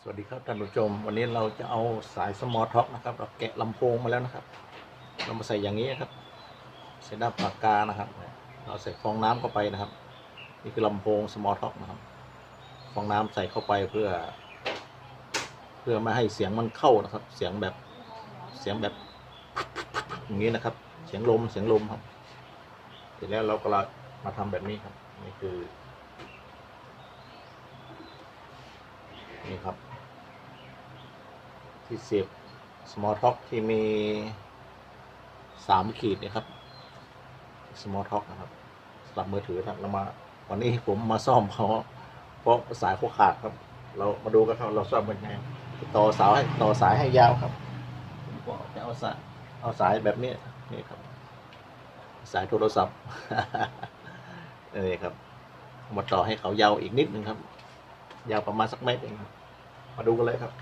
สวัสดีครับท่านผู้ชม วันนี้เราจะเอาสายสมอท็อกนะครับ เราแกะลำโพงมาแล้วนะครับ เรามาใส่อย่างนี้นะครับใส่ด้ามปากกานะครับ เราใส่ฟองน้ำเข้าไปนะครับ นี่คือลำโพงสมอท็อกนะครับ ฟองน้ำใส่เข้าไปเพื่อ เพื่อไม่ให้เสียงมันเข้านะครับ เสียงแบบเสียงแบบอย่างนี้นะครับ เสียงลมเสียงลมครับเสร็จแล้วเราก็มาทำแบบนี้ครับ นี่คือนี่ครับ ที่เสียบ small talk ที่มีสามขีดนะครับ small talk นะครับสำหรับมือถือครับเรามา วันนี้ผมมาซ่อมเขาเพราะสายเขาขาดครับ เรามาดูกันครับ เราซ่อมเป็นไงต่อสายให้ต่อสายให้ยาวครับผมก็จะเอาสายเอาสายแบบนี้นี่ครับ สายโทรศัพท์นี่ครับมาต่อให้เขายาวอีกนิดนึงครับ ยาวประมาณสักเมตรเองครับ มาดูกันเลยครับ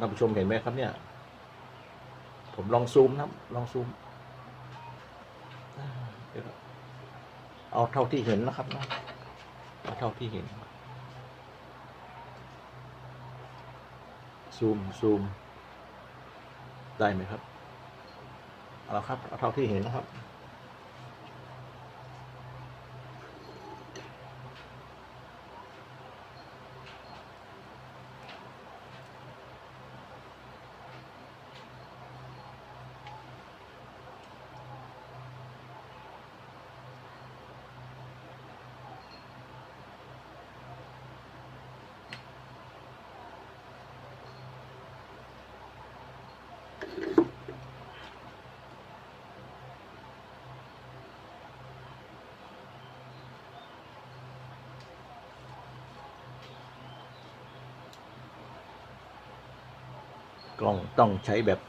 ท่านผู้ชมเห็นไหมครับเนี่ย ผมลองซูมนะครับลองซูมเดี๋ยวครับเอาเท่าที่เห็นนะครับนะเอาเท่าที่เห็น ซูมซูม ได้ไหมครับ เอาละครับเอาเท่าที่เห็นนะครับ กล้องต้องใช้แบบ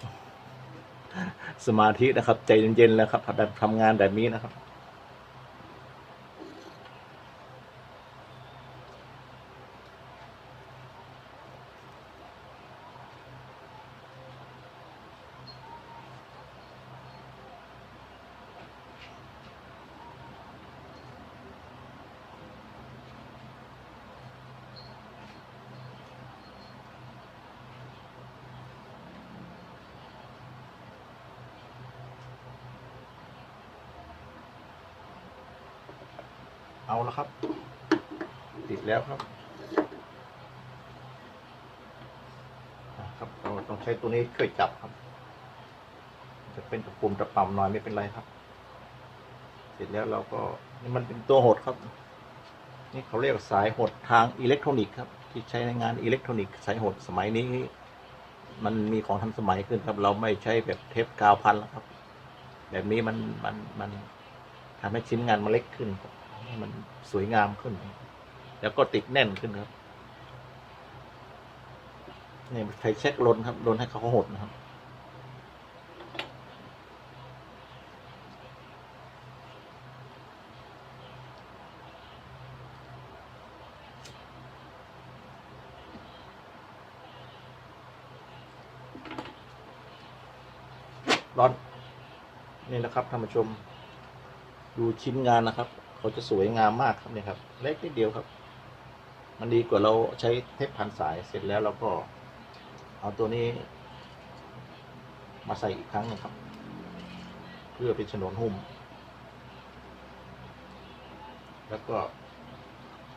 สมาธินะครับ ใจเย็นๆแล้วครับแบบทำงานแบบนี้นะครับ เอาแล้วครับ ติดแล้วครับอะครับเราต้องใช้ตัวนี้ช่วยจับครับ จะเป็นตะปุ่มตะป่ำหน่อยไม่เป็นไรครับ เสร็จแล้วเราก็นี่มันเป็นตัวหดครับ นี่เขาเรียกสายหดทางอิเล็กทรอนิกส์ครับ ที่ใช้ในงานอิเล็กทรอนิกส์สายหดสมัยนี้ มันมีของทันสมัยขึ้นครับ เราไม่ใช้แบบเทปกาวพันแล้วครับ แบบนี้มันมันมันทำให้ชิ้นงานมันเล็กขึ้นครับ ให้มันสวยงามขึ้น แล้วก็ติดแน่นขึ้นครับนี่ใช้เช็คลนครับลนให้เขาหดนะครับร้อน นี่นะครับท่านผู้ชม ดูชิ้นงานนะครับ เขาจะสวยงามมากครับเนี่ยครับเล็กนิดเดียวครับ มันดีกว่าเราใช้เทปพันสายเสร็จแล้วเราก็เอาตัวนี้ มาใส่อีกครั้งนึงครับ เพื่อเป็นฉนวนหุ้ม แล้วก็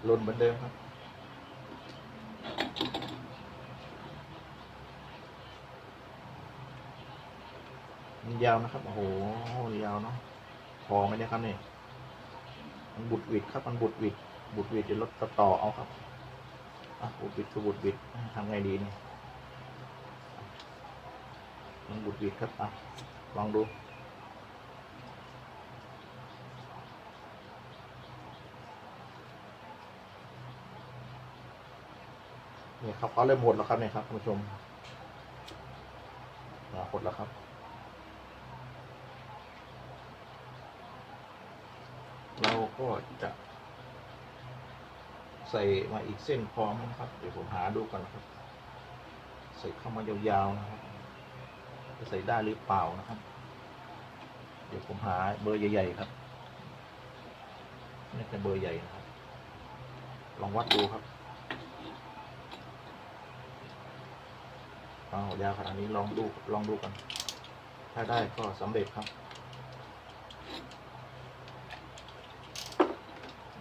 ลนเหมือนเดิมครับมันยาวนะครับ โอ้โห ยาวเนาะพอไหมเนี่ยครับเนี่ย มันบุดหวิดครับ มันบุดหวิดบุดหวิดจะลดต่อเอาครับอะบุดหวิดคือบุดหวิดทำไงดีเนี่ยมันบุดหวิดครับอะลองดูเนี่ยครับเขาเริ่มหดแล้วครับเนี่ยครับท่านผู้ชมหดแล้วครับ เราก็จะใส่มาอีกเส้นพอไหมนะครับ เดี๋ยวผมหาดูก่อนครับ ใส่เข้ามายาวๆนะครับ จะใส่ได้หรือเปล่านะครับ เดี๋ยวผมหาเบอร์ใหญ่ๆครับนี่เป็นเบอร์ใหญ่นะครับ ลองวัดดูครับเอายาวขนาดนี้ลองดูลองดูกัน ถ้าได้ก็สำเร็จครับ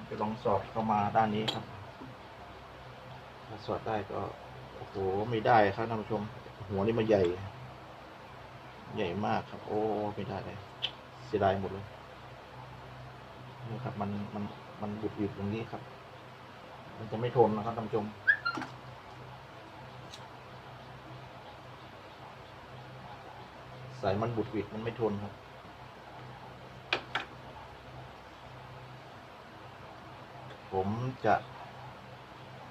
จะลองสอดเข้ามาด้านนี้ครับถ้าสอดได้ก็โอ้โหไม่ได้ครับท่านผู้ชม หัวนี่มันใหญ่ ใหญ่มากครับ โอ้ไม่ได้เลยเสียดายหมดเลยนี่ครับ มันมันมันบุดบิดตรงนี้ครับ มันจะไม่ทนนะครับท่านผู้ชมสายมันบุดบิดมันไม่ทนครับ ผมจะ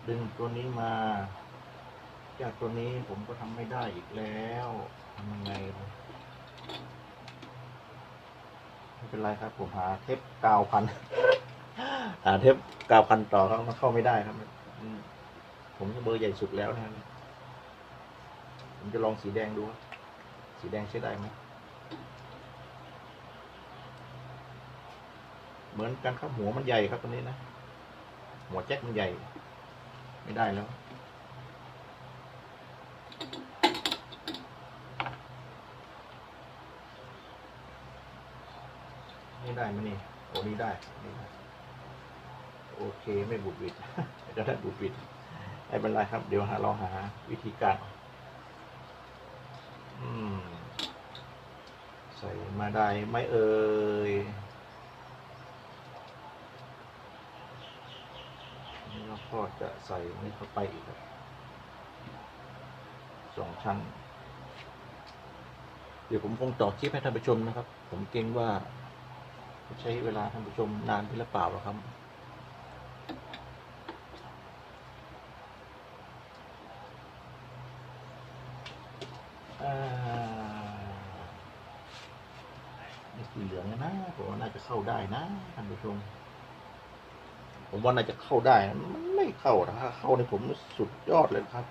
ดึงตัวนี้มา จากตัวนี้ผมก็ทำไม่ได้อีกแล้วทำยังไงไม่เป็นไรครับ ผมหาเทปกาวพัน หาเทปกาวพันต่อครับมันเข้าไม่ได้ครับ ผมจะเบอร์ใหญ่สุดแล้วนะผมจะลองสีแดงดู สีแดงใช้ได้ไหมเหมือนกันครับหัวมันใหญ่ครับตัวนี้นะ หัวแจ็คมันใหญ่ ไม่ได้แล้วนี่ได้ไหมนี่โอ้นี่ได้นี่โอเคไม่บุดบิดจะได้บุดบิดไม่เป็นไรครับ เดี๋ยวหาเราหาวิธีการ ใส่มาได้ไม่เอ่ย นี่เราก็จะใส่นี่เข้าไปอีกครับสองชั้น เดี๋ยวผมคงต่อคลิปให้ท่านผู้ชมนะครับ ผมเกรงว่าใช้เวลาท่านผู้ชมนานที่ละเปล่าหรอครับอ่านี่สีเหลืองนะนะผมว่าน่าจะเข้าได้นะท่านผู้ชม ผมว่าน่าจะเข้าได้มันไม่เข้านะถ้าเข้าในผมสุดยอดเลยครับ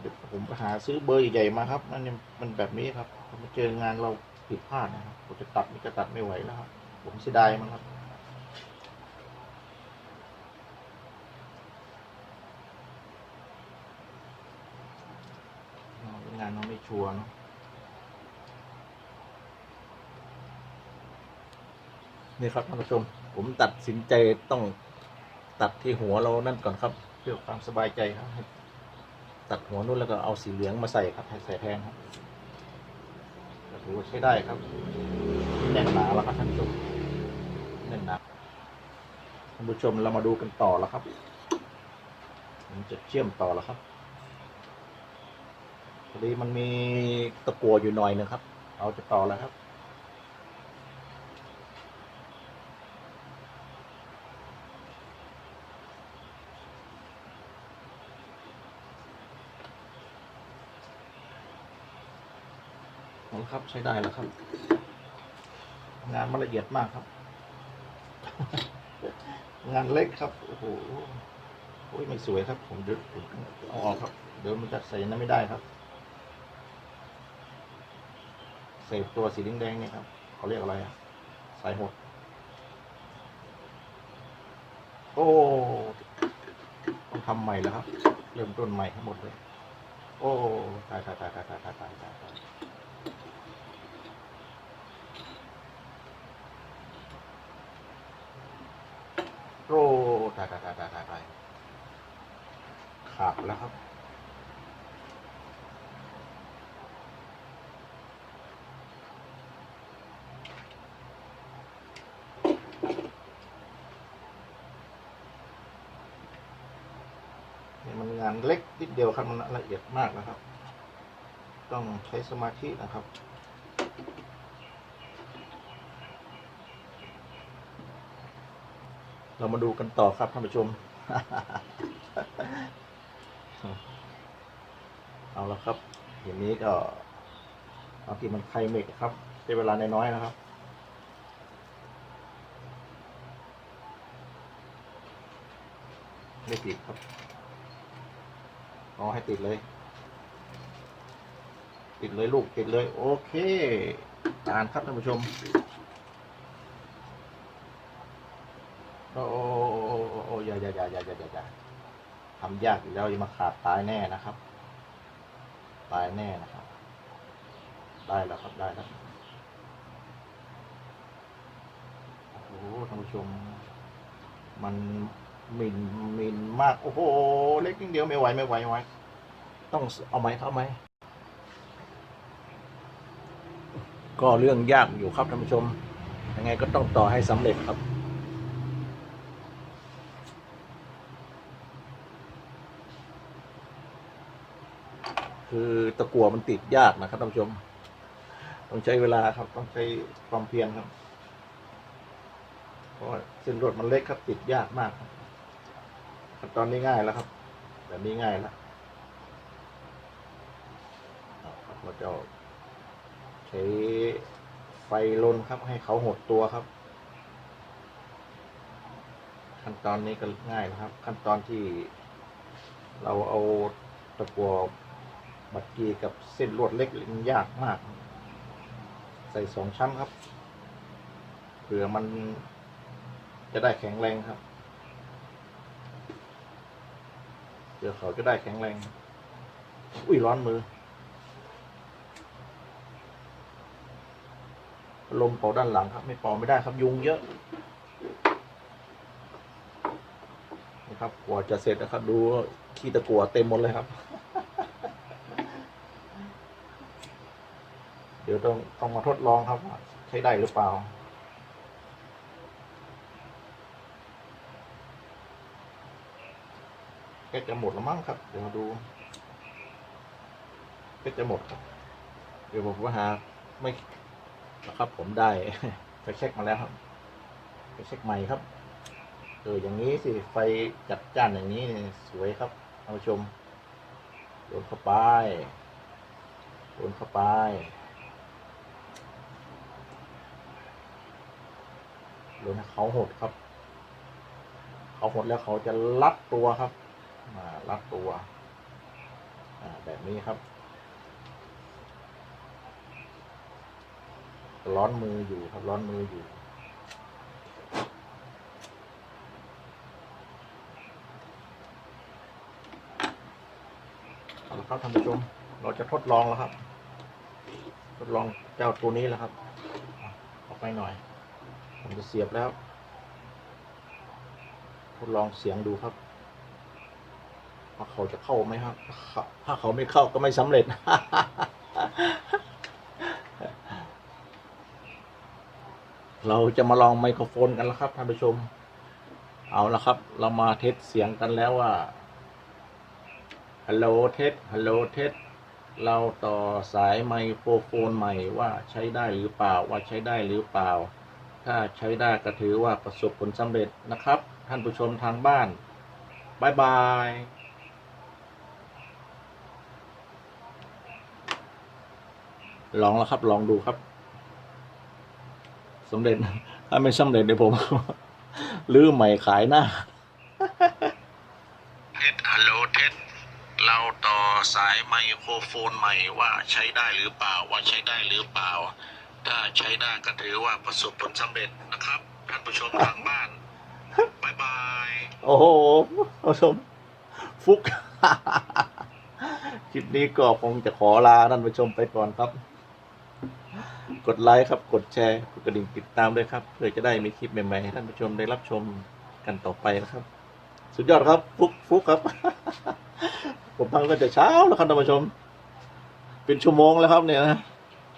เดี๋ยวผมไปหาซื้อเบอร์ใหญ่ๆมาครับนั่นเนี่ยมันแบบนี้ครับพอมาเจองานเราผิดพลาดนะครับผมจะตัดนี่ก็ตัดไม่ไหวแล้วครับ ผมเสียดายมันครับงานเราไม่ชัวร์เนอะนี่ครับท่านผู้ชม ผมตัดสินใจต้องตัดที่หัวเรานั่นก่อนครับ เพื่อความสบายใจครับ ตัดหัวนู้นแล้วก็เอาสีเหลืองมาใส่ครับใส่แทนครับถือว่าใช้ได้ครับแน่นหนาแล้วครับท่านผู้ชมแน่นหนาท่านผู้ชมเรามาดูกันต่อแล้วครับผมจะเชื่อมต่อแล้วครับพอดีมันมีตะกัวอยู่หน่อยหนึงครับ เอาจะต่อแล้วครับ เอาละ ครับใช้ได้แล้วครับ งานมันละเอียดมากครับ งานเล็กครับ โอ้โหโอ้ยไม่สวยครับ ผมเดี๋ยวเอาออกครับ เดี๋ยวมันจะใส่นั้นไม่ได้ครับเศษตัวสีแดงๆเนี่ยครับเขาเรียกอะไรอะสายหด โอ้ต้องทำใหม่แล้วครับ เริ่มต้นใหม่ทั้งหมดเลย โอ้ตายตายตายตายตายตายตาย ตายตายโอ้ตายตายตายตายตายขาดแล้วครับเนี่ยมันงานเล็กนิดเดียวครับมันละเอียดมากนะครับ ต้องใช้สมาธินะครับ เรามาดูกันต่อครับท่านผู้ชม เอาละครับอย่างนี้ก็เอาที่มันไคลเมกครับใช้เวลาน้อยๆนะครับไม่ติดครับเอาให้ติดเลย ติดเลยลูกติดเลย โอเคตาลครับท่านผู้ชม โอ้โอ้โอ้โอ้โอย่าอย่าอย่าอย่าทำยากอยู่แล้วอย่ามาขาดตายแน่นะครับ ตายแน่นะครับ ได้แล้วครับได้แล้วโอ้โหท่านผู้ชม มันมินมินมากโอ้โหเล็กนิดเดียวไม่ไหวไม่ไหวไม่ไหวต้องเอาไหมเข้าไหมก็เรื่องยากอยู่ครับท่านผู้ชมยังไงก็ต้องต่อให้สำเร็จครับ คือตะกั่วมันติดยากนะครับท่านผู้ชม ต้องใช้เวลาครับ ต้องใช้ความเพียรครับ เพราะเส้นรวดมันเล็กครับติดยากมากครับขั้นตอนนี้ง่ายแล้วครับแบบนี้ง่ายแล้วเราจะใช้ไฟลนครับ ให้เขาหดตัวครับ ขั้นตอนนี้ก็ง่ายนะครับ ขั้นตอนที่เราเอาตะกั่ว บัดกีกับเส้นลวดเล็กมันยากมาก ใส่สองชั้นครับ เผื่อมันจะได้แข็งแรงครับเผื่อเขาจะได้แข็งแรง อุ้ยร้อนมือลมเป่าด้านหลังครับ ไม่เป่าไม่ได้ครับยุงเยอะนี่ครับกว่าจะเสร็จนะครับ ดูขี้ตะกัวเต็มหมดเลยครับ ดี๋ยวต้องต้องมาทดลองครับใช้ได้หรือเปล่า ก็จะหมดแล้วมั้งครับ เดี๋ยวมาดูก็จะหมดครับ เดี๋ยวผมว่าหาไม่นะครับผมได้ไปเช็คมาแล้วครับไปเช็คใหม่ครับเอออย่างนี้สิไฟจัดจ้านอย่างนี้สวยครับท่านผู้ชมโดนเข้าไปโดนเข้าไป โดนให้เขาหดครับ เขาหดแล้วเขาจะรัดตัวครับมารัดตัวแบบนี้ครับ ร้อนมืออยู่ครับร้อนมืออยู่เอาละครับท่านผู้ชม เราจะทดลองแล้วครับ ทดลองเจ้าตัวนี้แล้วครับ ออกไปหน่อย ผมจะเสียบแล้ว ทดลองเสียงดูครับว่าเขาจะเข้าไหมครับ ถ้าเขาไม่เข้าก็ไม่สำเร็จ เราจะมาลองไมโครโฟนกันแล้วครับท่านผู้ชม เอาละครับ เรามาเทสเสียงกันแล้วว่าฮัลโหลเทสฮัลโหลเทสเราต่อสายไมโครโฟนใหม่ว่าใช้ได้หรือเปล่าว่าใช้ได้หรือเปล่า ถ้าใช้ได้ก็ถือว่าประสบผลสำเร็จนะครับ ท่านผู้ชมทางบ้านบายบายลองแล้วครับ ลองดูครับสำเร็จ ถ้าไม่สำเร็จเดี๋ยวผมลื้อใหม่ขายหน้าเทสฮัลโหลเทสเราต่อสายไมโครโฟนใหม่ว่าใช้ได้หรือเปล่าว่าใช้ได้หรือเปล่า ถ้าใช้ได้ก็ถือว่าประสบผลสำเร็จนะครับ ท่านผู้ชมทางบ้านบายบาย โอ้โหท่านผู้ชม ฟุก คลิปนี้ก็คงจะขอลาท่านผู้ชมไปก่อนครับ กดไลค์ครับ กดแชร์ กดกระดิ่งติดตามด้วยครับ เพื่อจะได้มีคลิปใหม่ๆให้ท่านผู้ชมได้รับชมกันต่อไปนะครับ สุดยอดครับ ฟุกฟุกครับ ผมทำก็จะเช้าแล้วครับท่านผู้ชม เป็นชั่วโมงแล้วครับเนี่ยนะ